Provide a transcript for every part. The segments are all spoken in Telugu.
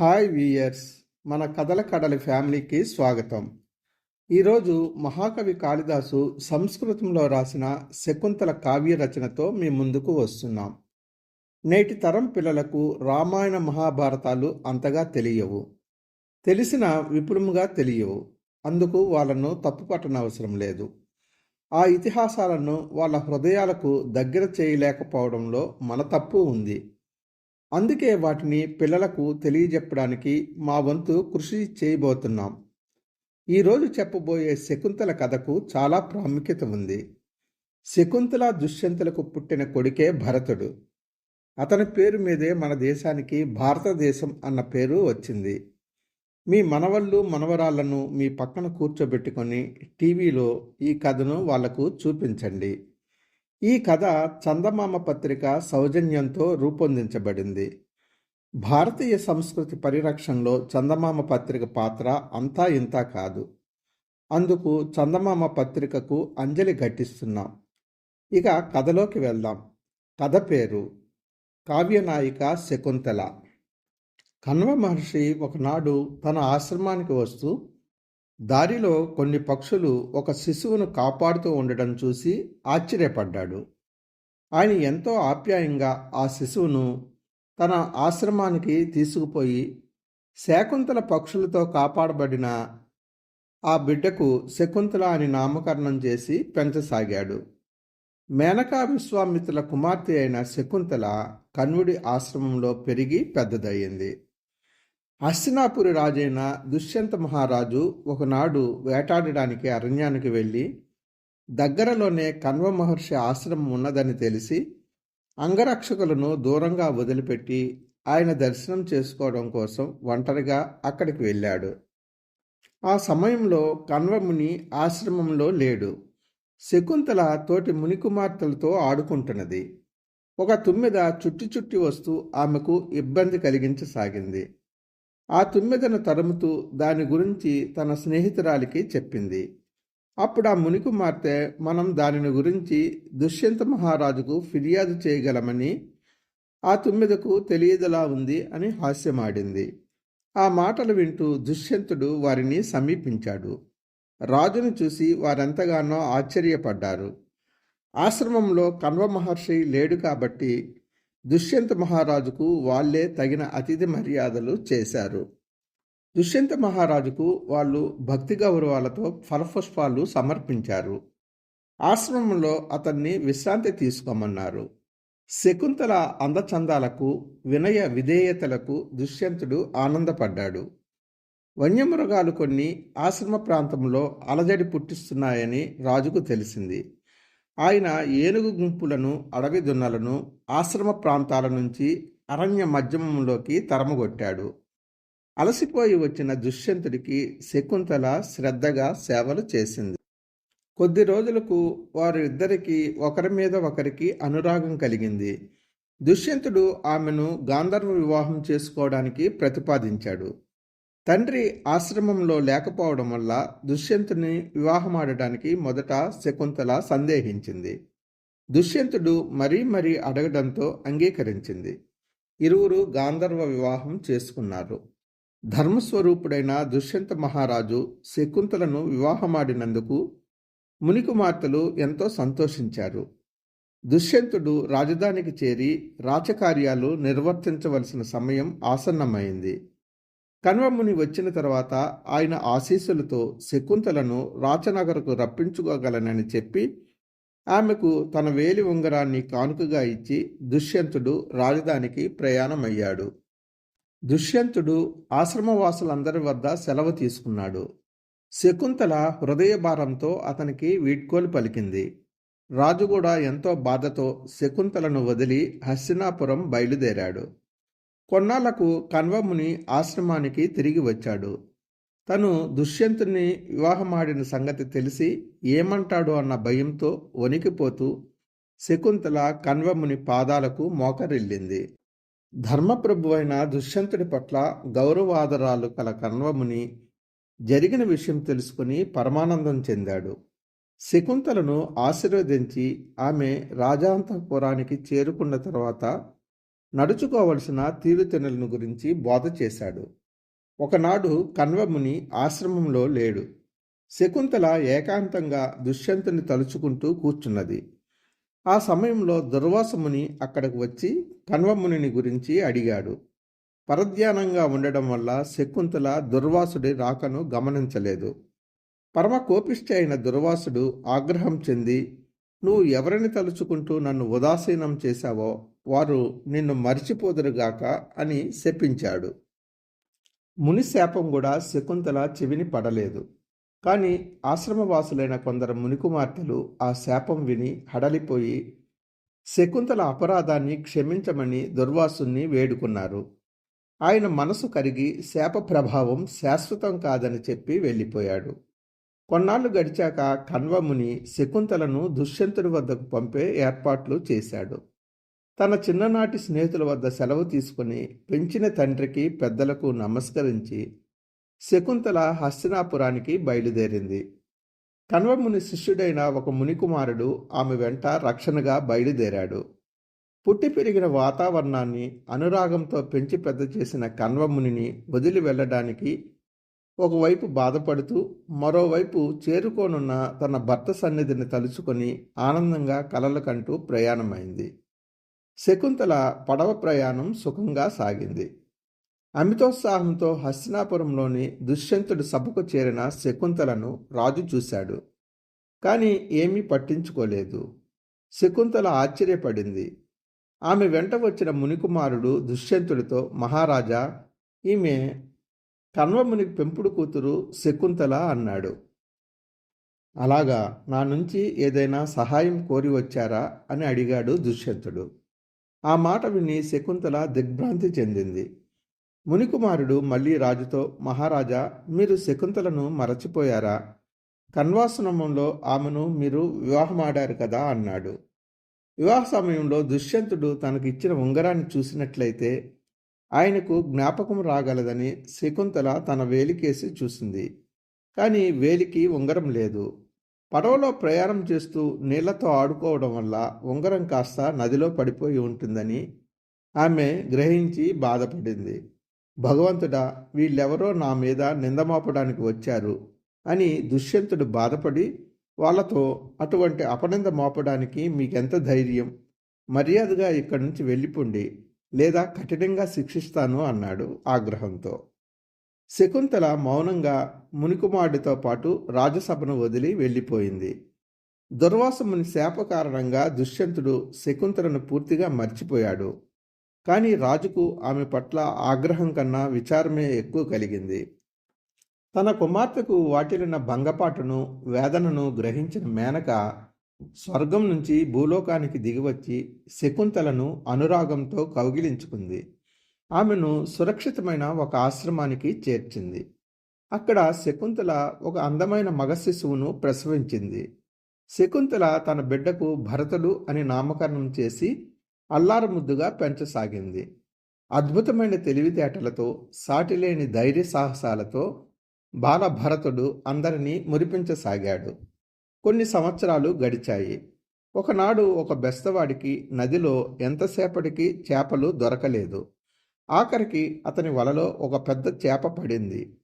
హాయ్ వియర్స్ మన కథల కడలి ఫ్యామిలీకి స్వాగతం. ఈరోజు మహాకవి కాళిదాసు సంస్కృతంలో రాసిన శకుంతల కావ్య రచనతో మీ ముందుకు వస్తున్నాం. నేటి తరం పిల్లలకు రామాయణ మహాభారతాలు అంతగా తెలియవు. తెలిసిన విపులముగా తెలియవు. అందుకు వాళ్ళను తప్పుపట్టనవసరం లేదు. ఆ ఇతిహాసాలను వాళ్ళ హృదయాలకు దగ్గర చేయలేకపోవడంలో మన తప్పు ఉంది. అందుకే వాటిని పిల్లలకు తెలియజెప్పడానికి మా వంతు కృషి చేయబోతున్నాం. ఈరోజు చెప్పబోయే శకుంతల కథకు చాలా ప్రాముఖ్యత ఉంది. శకుంతల దుష్యంతులకు పుట్టిన కొడుకే భరతుడు. అతని పేరు మీదే మన దేశానికి భారతదేశం అన్న పేరు వచ్చింది. మీ మనవళ్ళు మనవరాళ్ళను మీ పక్కన కూర్చోబెట్టుకొని టీవీలో ఈ కథను వాళ్ళకు చూపించండి. ఈ కథ చందమామ పత్రిక సౌజన్యంతో రూపొందించబడింది. భారతీయ సంస్కృతి పరిరక్షణలో చందమామ పత్రిక పాత్ర అంతా ఇంతా కాదు. అందుకు చందమామ పత్రికకు అంజలి ఘటిస్తున్నాం. ఇక కథలోకి వెళ్దాం. కథ పేరు కావ్యనాయిక శకుంతల. కన్వ మహర్షి ఒకనాడు తన ఆశ్రమానికి వస్తూ దారిలో కొన్ని పక్షులు ఒక శిశువును కాపాడుతూ ఉండడం చూసి ఆశ్చర్యపడ్డాడు. ఆయన ఎంతో ఆప్యాయంగా ఆ శిశువును తన ఆశ్రమానికి తీసుకుపోయి శాకుంతల పక్షులతో కాపాడబడిన ఆ బిడ్డకు శకుంతల అని నామకరణం చేసి పెంచసాగాడు. మేనకా విశ్వామిత్రుల కుమార్తె అయిన శకుంతల కన్వుడి ఆశ్రమంలో పెరిగి పెద్దదయ్యింది. హస్తినాపురి రాజైన దుష్యంత మహారాజు ఒకనాడు వేటాడడానికి అరణ్యానికి వెళ్ళి దగ్గరలోనే కన్వ మహర్షి ఆశ్రమం ఉన్నదని తెలిసి అంగరక్షకులను దూరంగా వదిలిపెట్టి ఆయన దర్శనం చేసుకోవడం కోసం ఒంటరిగా అక్కడికి వెళ్ళాడు. ఆ సమయంలో కన్వముని ఆశ్రమంలో లేడు. శకుంతల తోటి మునికుమార్తెలతో ఆడుకుంటున్నది. ఒక తుమ్మెద చుట్టి చుట్టి వస్తూ ఆమెకు ఇబ్బంది కలిగించసాగింది. ఆ తుమ్మెదను తరుముతూ దాని గురించి తన స్నేహితురాలికి చెప్పింది. అప్పుడు ఆ మునికుమార్తె మనం దానిని గురించి దుష్యంత మహారాజుకు ఫిర్యాదు చేయగలమని ఆ తుమ్మెదకు తెలియదలా ఉంది అని హాస్యమాడింది. ఆ మాటలు వింటూ దుష్యంతుడు వారిని సమీపించాడు. రాజును చూసి వారెంతగానో ఆశ్చర్యపడ్డారు. ఆశ్రమంలో కన్వ మహర్షి లేడు కాబట్టి దుష్యంత మహారాజుకు వాళ్ళే తగిన అతిథి మర్యాదలు చేశారు. దుష్యంత మహారాజుకు వాళ్ళు భక్తి గౌరవాలతో ఫలపుష్పాలు సమర్పించారు. ఆశ్రమంలో అతన్ని విశ్రాంతి తీసుకోమన్నారు. శకుంతల అందచందాలకు వినయ విధేయతలకు దుష్యంతుడు ఆనందపడ్డాడు. వన్యమృగాలు కొన్ని ఆశ్రమ ప్రాంతంలో అలజడి పుట్టిస్తున్నాయని రాజుకు తెలిసింది. ఆయన ఏనుగు గుంపులను అడవి దున్నలను ఆశ్రమ ప్రాంతాల నుంచి అరణ్య మధ్యమంలోకి తరమగొట్టాడు. అలసిపోయి వచ్చిన దుష్యంతుడికి శకుంతల శ్రద్ధగా సేవలు చేసింది. కొద్ది రోజులకు వారిద్దరికీ ఒకరి మీద ఒకరికి అనురాగం కలిగింది. దుష్యంతుడు ఆమెను గాంధర్వ వివాహం చేసుకోవడానికి ప్రతిపాదించాడు. తండ్రి ఆశ్రమంలో లేకపోవడం వల్ల దుష్యంతుని వివాహమాడడానికి మొదట శకుంతల సందేహించింది. దుష్యంతుడు మరీ మరీ అడగడంతో అంగీకరించింది. ఇరువురు గాంధర్వ వివాహం చేసుకున్నారు. ధర్మస్వరూపుడైన దుష్యంత మహారాజు శకుంతలను వివాహమాడినందుకు మునికుమార్తెలు ఎంతో సంతోషించారు. దుష్యంతుడు రాజధానికి చేరి రాచకార్యాలు నిర్వర్తించవలసిన సమయం ఆసన్నమైంది. కన్వముని వచ్చిన తర్వాత ఆయన ఆశీస్సులతో శకుంతలను రాచనగరకు రప్పించుకోగలనని చెప్పి ఆమెకు తన వేలి ఉంగరాన్ని కానుకగా ఇచ్చి దుష్యంతుడు రాజధానికి ప్రయాణమయ్యాడు. దుష్యంతుడు ఆశ్రమవాసులందరి వద్ద సెలవు తీసుకున్నాడు. శకుంతల హృదయభారంతో అతనికి వీడ్కోలు పలికింది. రాజు కూడా ఎంతో బాధతో శకుంతలను వదిలి హస్తినాపురం బయలుదేరాడు. కొన్నాళ్ళకు కన్వముని ఆశ్రమానికి తిరిగి వచ్చాడు. తను దుష్యంతుని వివాహమాడిన సంగతి తెలిసి ఏమంటాడు అన్న భయంతో వణికిపోతూ శకుంతల కన్వముని పాదాలకు మోకరిల్లింది. ధర్మప్రభు అయిన దుష్యంతుడి పట్ల గౌరవాదరాలు కల కన్వముని జరిగిన విషయం తెలుసుకుని పరమానందం చెందాడు. శకుంతలను ఆశీర్వదించి ఆమె రాజాంతపురానికి చేరుకున్న తర్వాత నడుచుకోవలసిన తీరుతెనులను గురించి బోధ చేశాడు. ఒకనాడు కన్వముని ఆశ్రమంలో లేడు. శకుంతల ఏకాంతంగా దుష్యంతుని తలుచుకుంటూ కూర్చున్నది. ఆ సమయంలో దుర్వాసముని అక్కడికి వచ్చి కన్వమునిని గురించి అడిగాడు. పరధ్యానంగా ఉండడం వల్ల శకుంతల దుర్వాసుడి రాకను గమనించలేదు. పరమ కోపిష్టి అయిన దుర్వాసుడు ఆగ్రహం చెంది నువ్వు ఎవరిని తలుచుకుంటూ నన్ను ఉదాసీనం చేశావో? వారు నిన్ను మరిచిపోదురుగాక అని శపించాడు. ముని శాపం కూడా శకుంతల చెవిని పడలేదు. కానీ ఆశ్రమవాసులైన కొందరు మునికుమార్తెలు ఆ శాపం విని హడలిపోయి శకుంతల అపరాధాన్ని క్షమించమని దుర్వాసుని వేడుకున్నారు. ఆయన మనసు కరిగి శాప ప్రభావం శాశ్వతం కాదని చెప్పి వెళ్ళిపోయాడు. కొన్నాళ్ళు గడిచాక కన్వముని శకుంతలను దుష్యంతుడి వద్దకు పంపే ఏర్పాట్లు చేశాడు. తన చిన్ననాటి స్నేహితుల వద్ద సెలవు తీసుకుని పెంచిన తండ్రికి పెద్దలకు నమస్కరించి శకుంతల హస్తినాపురానికి బయలుదేరింది. కన్వముని శిష్యుడైన ఒక మునికుమారుడు ఆమె వెంట రక్షణగా బయలుదేరాడు. పుట్టి పెరిగిన వాతావరణాన్ని అనురాగంతో పెంచి పెద్ద చేసిన కన్వమునిని వదిలి వెళ్ళడానికి ఒకవైపు బాధపడుతూ మరోవైపు చేరుకోనున్న తన భర్త సన్నిధిని తలుచుకొని ఆనందంగా కలలకంటూ ప్రయాణమైంది. శకుంతల పడవ ప్రయాణం సుఖంగా సాగింది. అమితోత్సాహంతో హస్తినాపురంలోని దుష్యంతుడి సభకు చేరిన శకుంతలను రాజు చూశాడు. కానీ ఏమీ పట్టించుకోలేదు. శకుంతల ఆశ్చర్యపడింది. ఆమె వెంట వచ్చిన మునికుమారుడు దుష్యంతుడితో మహారాజా ఈమె కన్వముని పెంపుడు కూతురు శకుంతల అన్నాడు. అలాగా నా నుంచి ఏదైనా సహాయం కోరి వచ్చారా? అని అడిగాడు దుష్యంతుడు. ఆ మాట విని శకుంతల దిగ్భ్రాంతి చెందింది. మునికుమారుడు మళ్ళీ రాజుతో మహారాజా మీరు శకుంతలను మరచిపోయారా? కన్వాసనమంలో ఆమెను మీరు వివాహమాడారు కదా అన్నాడు. వివాహ సమయంలో దుష్యంతుడు తనకు ఇచ్చిన ఉంగరాన్ని చూసినట్లయితే ఆయనకు జ్ఞాపకం రాగలదని శకుంతల తన వేలికేసి చూసింది. కానీ వేలికి ఉంగరం లేదు. పడవలో ప్రయాణం చేస్తూ నీళ్ళతో ఆడుకోవడం వల్ల ఉంగరం కాస్త నదిలో పడిపోయి ఉంటుందని ఆమె గ్రహించి బాధపడింది. భగవంతుడా వీళ్ళెవరో నా మీద నిందమోపడానికి వచ్చారు అని దుష్యంతుడు బాధపడి వాళ్ళతో అటువంటి అపనింద మోపడానికి మీకెంత ధైర్యం? మర్యాదగా ఇక్కడి నుంచి వెళ్ళిపోండి లేదా కఠినంగా శిక్షిస్తాను అన్నాడు ఆగ్రహంతో. శకుంతల మౌనంగా మునికుమారుడితో పాటు రాజసభను వదిలి వెళ్ళిపోయింది. దుర్వాసముని శాప కారణంగా దుష్యంతుడు శకుంతలను పూర్తిగా మర్చిపోయాడు. కానీ రాజుకు ఆమె పట్ల ఆగ్రహం కన్నా విచారమే ఎక్కువ కలిగింది. తన కుమార్తెకు వాటిలిన భంగపాటును వేదనను గ్రహించిన మేనక స్వర్గం నుంచి భూలోకానికి దిగివచ్చి శకుంతలను అనురాగంతో కౌగిలించుకుంది. ఆమెను సురక్షితమైన ఒక ఆశ్రమానికి చేర్చింది. అక్కడ శకుంతల ఒక అందమైన మగ శిశువును ప్రసవించింది. శకుంతల తన బిడ్డకు భరతుడు అని నామకరణం చేసి అల్లారముద్దుగా పెంచసాగింది. అద్భుతమైన తెలివితేటలతో సాటిలేని ధైర్య సాహసాలతో బాలభరతుడు అందరినీ మురిపించసాగాడు. కొన్ని సంవత్సరాలు గడిచాయి. ఒకనాడు ఒక బెస్తవాడికి నదిలో ఎంతసేపటికి చేపలు దొరకలేదు. ఆఖరికి అతని వలలో ఒక పెద్ద చేప పడింది.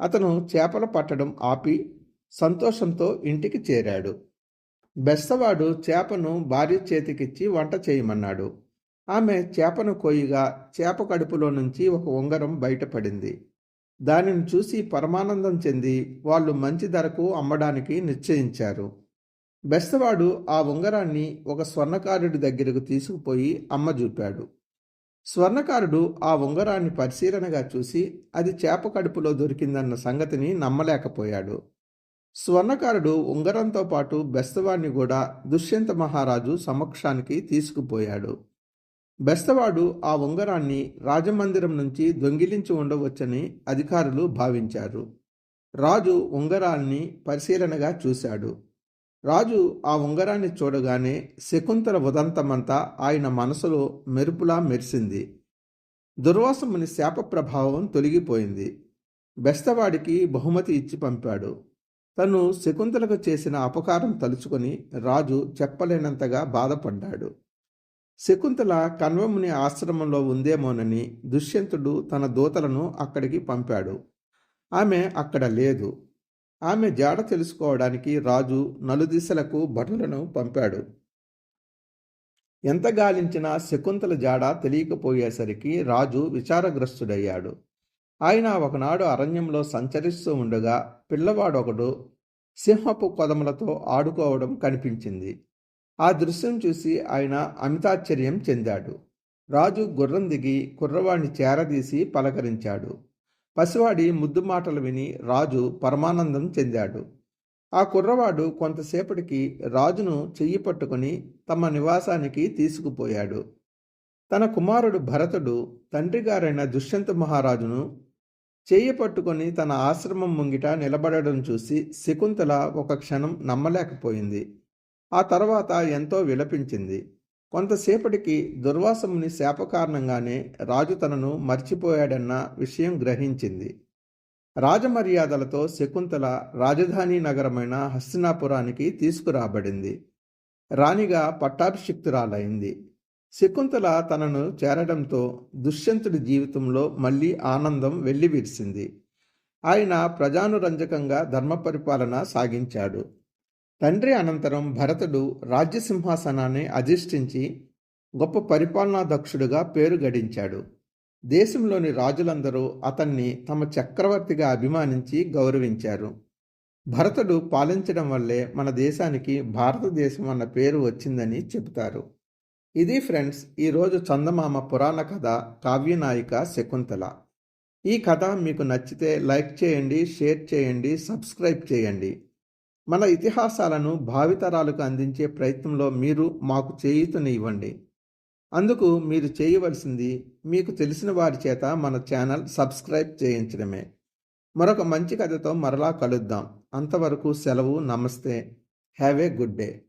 అతను చేపలు పట్టడం ఆపి సంతోషంతో ఇంటికి చేరాడు. బెస్తవాడు చేపను భార్య చేతికిచ్చి వంట చేయమన్నాడు. ఆమె చేపను కోయిగా చేప కడుపులో నుంచి ఒక ఉంగరం బయటపడింది. దానిని చూసి పరమానందం చెంది వాళ్ళు మంచి ధరకు అమ్మడానికి నిశ్చయించారు. బెస్తవాడు ఆ ఉంగరాన్ని ఒక స్వర్ణకారుడి దగ్గరకు తీసుకుపోయి అమ్మ చూపాడు. స్వర్ణకారుడు ఆ ఉంగరాన్ని పరిశీలనగా చూసి అది చేప కడుపులో దొరికిందన్న సంగతిని నమ్మలేకపోయాడు. స్వర్ణకారుడు ఉంగరంతో పాటు బెస్తవాణ్ణి కూడా దుష్యంత మహారాజు సమక్షానికి తీసుకుపోయాడు. బెస్తవాడు ఆ ఉంగరాన్ని రాజమందిరం నుంచి దొంగిలించి ఉండవచ్చని అధికారులు భావించారు. రాజు ఉంగరాన్ని పరిశీలనగా చూశాడు. రాజు ఆ ఉంగరాన్ని చూడగానే శకుంతల ఉదంతమంతా ఆయన మనసులో మెరుపులా మెరిసింది. దుర్వాసముని శాప ప్రభావం తొలగిపోయింది. బెస్తవాడికి బహుమతి ఇచ్చి పంపాడు. తను శకుంతలకు చేసిన అపకారం తలుచుకొని రాజు చెప్పలేనంతగా బాధపడ్డాడు. శకుంతల కన్వముని ఆశ్రమంలో ఉందేమోనని దుష్యంతుడు తన దూతలను అక్కడికి పంపాడు. ఆమె అక్కడ లేదు. ఆమె జాడ తెలుసుకోవడానికి రాజు నలుదిశలకు భటులను పంపాడు. ఎంత గాలించినా శకుంతల జాడ తెలియకపోయేసరికి రాజు విచారగ్రస్తుడయ్యాడు. ఆయన ఒకనాడు అరణ్యంలో సంచరిస్తూ ఉండగా పిల్లవాడొకడు సింహపు కొదములతో ఆడుకోవడం కనిపించింది. ఆ దృశ్యం చూసి ఆయన అమితాశ్చర్యం చెందాడు. రాజు గుర్రం దిగి కుర్రవాడిని చేరదీసి పలకరించాడు. పసివాడి ముద్దు మాటలు విని రాజు పరమానందం చెందాడు. ఆ కుర్రవాడు కొంతసేపటికి రాజును చెయ్యి పట్టుకుని తమ నివాసానికి తీసుకుపోయాడు. తన కుమారుడు భరతుడు తండ్రిగారైన దుష్యంత మహారాజును చెయ్యి పట్టుకొని తన ఆశ్రమం ముంగిట నిలబడడం చూసి శకుంతల ఒక క్షణం నమ్మలేకపోయింది. ఆ తర్వాత ఎంతో విలపించింది. కొంతసేపటికి దుర్వాసముని శాప కారణంగానే రాజు తనను మర్చిపోయాడన్న విషయం గ్రహించింది. రాజమర్యాదలతో శకుంతల రాజధాని నగరమైన హస్తినాపురానికి తీసుకురాబడింది. రాణిగా పట్టాభిషిక్తురాలైంది. శకుంతల తనను చేరడంతో దుష్యంతుడి జీవితంలో మళ్ళీ ఆనందం వెల్లివిరిసింది. ఆయన ప్రజానురంజకంగా ధర్మ పరిపాలన సాగించాడు. తండ్రి అనంతరం భరతుడు రాజ్యసింహాసనాన్ని అధిష్ఠించి గొప్ప పరిపాలనా దక్షుడుగా పేరు గడించాడు. దేశంలోని రాజులందరూ అతన్ని తమ చక్రవర్తిగా అభిమానించి గౌరవించారు. భరతుడు పాలించడం వల్లే మన దేశానికి భారతదేశం అన్న పేరు వచ్చిందని చెబుతారు. ఇది ఫ్రెండ్స్ ఈరోజు చందమామ పురాణ కథ కావ్యనాయిక శకుంతల. ఈ కథ మీకు నచ్చితే లైక్ చేయండి షేర్ చేయండి సబ్స్క్రైబ్ చేయండి. మన ఇతిహాసాలను భావితరాలకు అందించే ప్రయత్నంలో మీరు మాకు చేయూతని ఇవ్వండి అందుకు మీరు చేయవలసింది మీకు తెలిసిన వారి చేత మన ఛానల్ సబ్స్క్రైబ్ చేయించడమే. మరొక మంచి కథతో మరలా కలుద్దాం. అంతవరకు సెలవు నమస్తే. Have a good day.